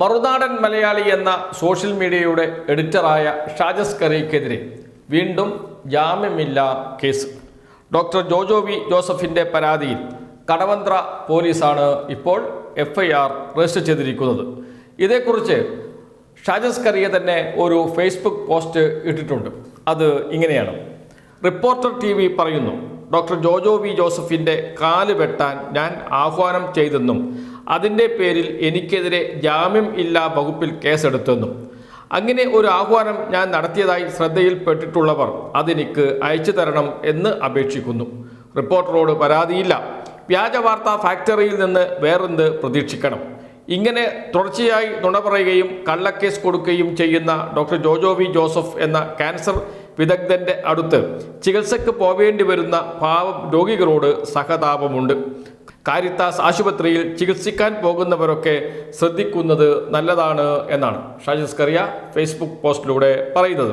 മറുനാടൻ മലയാളി എന്ന സോഷ്യൽ മീഡിയയുടെ എഡിറ്ററായ ഷാജസ് കറിക്കെതിരെ വീണ്ടും ജാമ്യമില്ല കേസ്. ഡോക്ടർ ജോജോ വി ജോസഫിന്റെ പരാതിയിൽ കടവന്ത്ര പോലീസാണ് ഇപ്പോൾ എഫ്ഐആർ രജിസ്റ്റർ ചെയ്തിരിക്കുന്നത്. ഇതേക്കുറിച്ച് ഷാജസ് കറിയെ തന്നെ ഒരു ഫേസ്ബുക്ക് പോസ്റ്റ് ഇട്ടിട്ടുണ്ട്. അത് ഇങ്ങനെയാണ്. റിപ്പോർട്ടർ ടി വി പറയുന്നു ഡോക്ടർ ജോജോ വി ജോസഫിന്റെ കാൽ വെട്ടാൻ ഞാൻ ആഹ്വാനം ചെയ്തെന്നും അതിന്റെ പേരിൽ എനിക്കെതിരെ ജാമ്യം ഇല്ലാ വകുപ്പിൽ കേസെടുത്തെന്നും. അങ്ങനെ ഒരു ആഹ്വാനം ഞാൻ നടത്തിയതായി ശ്രദ്ധയിൽപ്പെട്ടിട്ടുള്ളവർ അതെനിക്ക് അയച്ചു തരണം എന്ന് അപേക്ഷിക്കുന്നു. റിപ്പോർട്ടറോട് പരാതിയില്ല. വ്യാജ വാർത്താ ഫാക്ടറിയിൽ നിന്ന് വേറെന്ത് പ്രതീക്ഷിക്കണം? ഇങ്ങനെ തുടർച്ചയായി നുണ പറയുകയും കള്ളക്കേസ് കൊടുക്കുകയും ചെയ്യുന്ന ഡോക്ടർ ജോജോ വി ജോസഫ് എന്ന ക്യാൻസർ വിദഗ്ധന്റെ അടുത്ത് ചികിത്സയ്ക്ക് പോവേണ്ടി വരുന്ന പാവം രോഗികളോട് സഹതാപമുണ്ട്. കാരിത്താസ് ആശുപത്രിയിൽ ചികിത്സിക്കാൻ പോകുന്നവരൊക്കെ ശ്രദ്ധിക്കുന്നത് നല്ലതാണ് എന്നാണ് ഷാജിസ് കറിയ ഫേസ്ബുക്ക് പോസ്റ്റിലൂടെ പറയുന്നത്.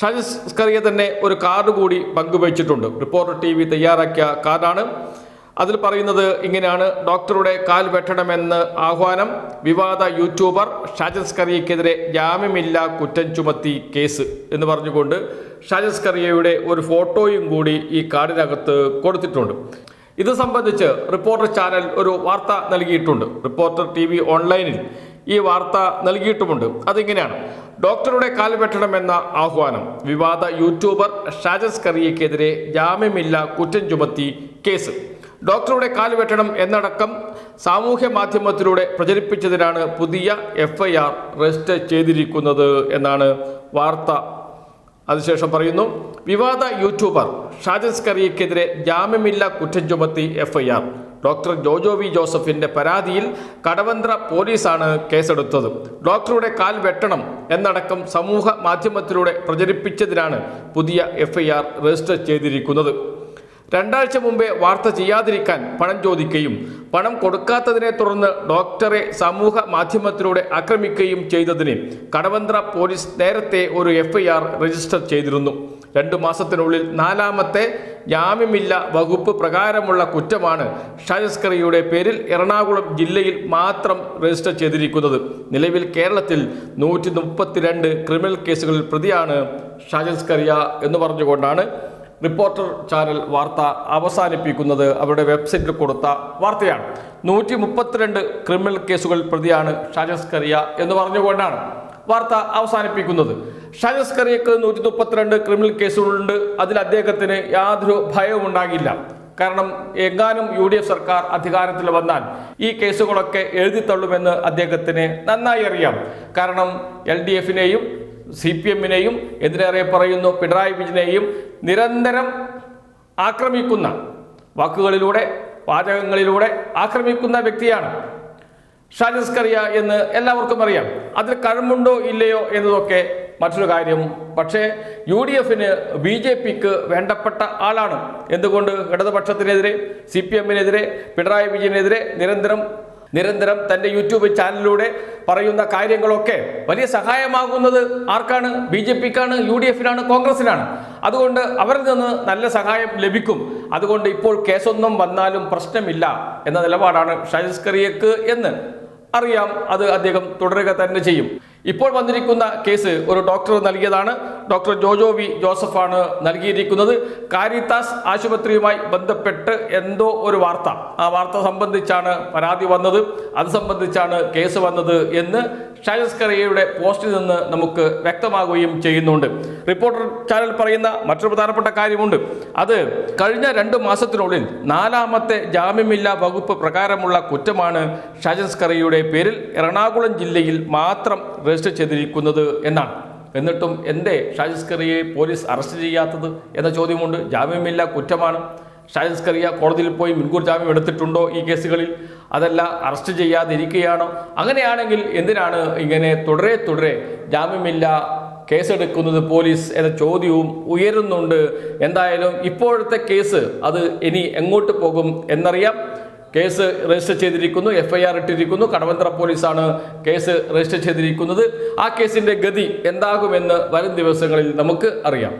ഷാജിസ് കറിയ തന്നെ ഒരു കാർഡ് കൂടി പങ്കുവച്ചിട്ടുണ്ട്. റിപ്പോർട്ടർ ടി വി തയ്യാറാക്കിയ കാർഡാണ്. അതിൽ പറയുന്നത് ഇങ്ങനെയാണ്. ഡോക്ടറുടെ കാൽ വെട്ടണമെന്ന് ആഹ്വാനം. വിവാദ യൂട്യൂബർ ഷാജസ് കറിയക്കെതിരെ ജാമ്യമില്ല കുറ്റം ചുമത്തി കേസ് എന്ന് പറഞ്ഞുകൊണ്ട് ഷാജസ് കറിയയുടെ ഒരു ഫോട്ടോയും കൂടി ഈ കാർഡിനകത്ത് കൊടുത്തിട്ടുണ്ട്. ഇത് സംബന്ധിച്ച് റിപ്പോർട്ടർ ചാനൽ ഒരു വാർത്ത നൽകിയിട്ടുണ്ട്. റിപ്പോർട്ടർ ടി വി ഓൺലൈനിൽ ഈ വാർത്ത നൽകിയിട്ടുമുണ്ട്. അതിങ്ങനെയാണ്. ഡോക്ടറുടെ കാൽ വെട്ടണമെന്ന ആഹ്വാനം. വിവാദ യൂട്യൂബർ ഷാജസ് കറിയക്കെതിരെ ജാമ്യമില്ല കുറ്റം ചുമത്തി കേസ്. ഡോക്ടറുടെ കാൽ വെട്ടണം എന്നടക്കം സാമൂഹ്യ മാധ്യമത്തിലൂടെ പ്രചരിപ്പിച്ചതിനാണ് പുതിയ എഫ്ഐആർ രജിസ്റ്റർ ചെയ്തിരിക്കുന്നത് എന്നാണ് വാർത്ത അതിനുശേഷം പറയുന്നു വിവാദ യൂട്യൂബർ ഷാജസ് കറിയക്കെതിരെ ജാമ്യമില്ല കുറ്റം ചുമത്തി എഫ്ഐആർ. ഡോക്ടർ ജോജോ വി ജോസഫിന്റെ പരാതിയിൽ കടവന്ത്ര പോലീസാണ് കേസെടുത്തത്. ഡോക്ടറുടെ കാൽ വെട്ടണം എന്നടക്കം സമൂഹ മാധ്യമത്തിലൂടെ പ്രചരിപ്പിച്ചതിനാണ് പുതിയ എഫ്ഐആർ രജിസ്റ്റർ ചെയ്തിരിക്കുന്നത്. രണ്ടാഴ്ച മുമ്പേ വാർത്ത ചെയ്യാതിരിക്കാൻ പണം ചോദിക്കുകയും പണം കൊടുക്കാത്തതിനെ തുടർന്ന് ഡോക്ടറെ സമൂഹ മാധ്യമത്തിലൂടെ ആക്രമിക്കുകയും ചെയ്തതിന് കടവന്ത്ര പോലീസ് നേരത്തെ ഒരു എഫ്ഐആർ രജിസ്റ്റർ ചെയ്തിരുന്നു. രണ്ടു മാസത്തിനുള്ളിൽ നാലാമത്തെ ജാമ്യമില്ല വകുപ്പ് പ്രകാരമുള്ള കുറ്റമാണ് ഷാജസ്കറിയുടെ പേരിൽ എറണാകുളം ജില്ലയിൽ മാത്രം രജിസ്റ്റർ ചെയ്തിരിക്കുന്നത്. നിലവിൽ കേരളത്തിൽ നൂറ്റി ക്രിമിനൽ കേസുകളിൽ പ്രതിയാണ് ഷാജസ്കറിയ എന്ന് പറഞ്ഞുകൊണ്ടാണ് റിപ്പോർട്ടർ ചാനൽ വാർത്ത അവസാനിപ്പിക്കുന്നത് അവരുടെ വെബ്സൈറ്റിൽ കൊടുത്ത വാർത്തയാണ്. നൂറ്റി മുപ്പത്തിരണ്ട് ക്രിമിനൽ കേസുകൾ പ്രതിയാണ് ഷാജസ് കറിയ എന്ന് പറഞ്ഞുകൊണ്ടാണ് വാർത്ത അവസാനിപ്പിക്കുന്നത്. ഷാജസ് കറിയക്ക് നൂറ്റി മുപ്പത്തിരണ്ട് ക്രിമിനൽ കേസുകളുണ്ട്. അതിൽ അദ്ദേഹത്തിന് യാതൊരു ഭയവും ഉണ്ടാകില്ല. കാരണം എങ്ങാനും യു ഡി എഫ് സർക്കാർ അധികാരത്തിൽ വന്നാൽ ഈ കേസുകളൊക്കെ എഴുതിത്തള്ളുമെന്ന് അദ്ദേഹത്തിന് നന്നായി അറിയാം. കാരണം എൽ ഡി എഫിനെയും സി പി എമ്മിനെയും എതിരേറെ പറയുന്നു. പിണറായി വിജയനെയും നിരന്തരം ആക്രമിക്കുന്ന വാക്കുകളിലൂടെ വാചകങ്ങളിലൂടെ ആക്രമിക്കുന്ന വ്യക്തിയാണ് ഷാജസ് കറിയ എന്ന് എല്ലാവർക്കും അറിയാം. അതിൽ കഴിവുണ്ടോ ഇല്ലയോ എന്നതൊക്കെ മറ്റൊരു കാര്യം. പക്ഷേ യു ഡി എഫിന് ബി ജെ പിക്ക് വേണ്ടപ്പെട്ട ആളാണ്. എന്തുകൊണ്ട്? ഇടതുപക്ഷത്തിനെതിരെ സി പി എമ്മിനെതിരെ പിണറായി വിജയനെതിരെ നിരന്തരം നിരന്തരം തന്റെ യൂട്യൂബ് ചാനലിലൂടെ പറയുന്ന കാര്യങ്ങളൊക്കെ വലിയ സഹായമാകുന്നത് ആർക്കാണ്? ബി ജെ പിക്കാണ് യു ഡി എഫിനാണ് കോൺഗ്രസിനാണ് അതുകൊണ്ട് അവരിൽ നിന്ന് നല്ല സഹായം ലഭിക്കും. അതുകൊണ്ട് ഇപ്പോൾ കേസൊന്നും വന്നാലും പ്രശ്നമില്ല എന്ന നിലപാടാണ് ഷാജിസ് കറിയക്ക് എന്ന് അറിയാം അത് അദ്ദേഹം തുടരുക തന്നെ ചെയ്യും. ഇപ്പോൾ വന്നിരിക്കുന്ന കേസ് ഒരു ഡോക്ടർ നൽകിയതാണ്. ഡോക്ടർ ജോജോ വി ജോസഫാണ് നൽകിയിരിക്കുന്നത്. കാരിത്താസ് ആശുപത്രിയുമായി ബന്ധപ്പെട്ട് എന്തോ ഒരു വാർത്ത. ആ വാർത്ത സംബന്ധിച്ചാണ് പരാതി വന്നത്. അത് സംബന്ധിച്ചാണ് കേസ് വന്നത് എന്ന് ഷാജസ്കറിയയുടെ പോസ്റ്റിൽ നിന്ന് നമുക്ക് വ്യക്തമാകുകയും ചെയ്യുന്നുണ്ട്. റിപ്പോർട്ടർ ചാനൽ പറയുന്ന മറ്റൊരു പ്രധാനപ്പെട്ട കാര്യമുണ്ട്. അത് കഴിഞ്ഞ രണ്ട് മാസത്തിനുള്ളിൽ നാലാമത്തെ ജാമ്യമില്ലാ വകുപ്പ് പ്രകാരമുള്ള കുറ്റമാണ് ഷാജസ് കറിയയുടെ പേരിൽ എറണാകുളം ജില്ലയിൽ മാത്രം രജിസ്റ്റർ ചെയ്തിരിക്കുന്നത് എന്നാണ്. എന്നിട്ടും എന്തേ ഷാജിസ്കറിയെ പോലീസ് അറസ്റ്റ് ചെയ്യാത്തത് എന്ന ചോദ്യമുണ്ട്. ജാമ്യമില്ല കുറ്റമാണ്. ഷാജിസ്കറിയ കോടതിയിൽ പോയി മുൻകൂർ ജാമ്യം എടുത്തിട്ടുണ്ടോ ഈ കേസുകളിൽ? അതല്ല അറസ്റ്റ് ചെയ്യാതിരിക്കുകയാണോ? അങ്ങനെയാണെങ്കിൽ എന്തിനാണ് ഇങ്ങനെ തുടരെ തുടരെ ജാമ്യമില്ല കേസെടുക്കുന്നത് പോലീസ് എന്ന ചോദ്യവും ഉയരുന്നുണ്ട്? എന്തായാലും ഇപ്പോഴത്തെ കേസ് അത് ഇനി എങ്ങോട്ട് പോകും എന്നറിയാം. കേസ് രജിസ്റ്റർ ചെയ്തിരിക്കുന്നു എഫ് ഐ ആർ ഇട്ടിരിക്കുന്നു. കടവന്ത്ര പോലീസാണ് കേസ് രജിസ്റ്റർ ചെയ്തിരിക്കുന്നത്. ആ കേസിന്റെ ഗതി എന്താകുമെന്ന് വരും ദിവസങ്ങളിൽ നമുക്ക് അറിയാം.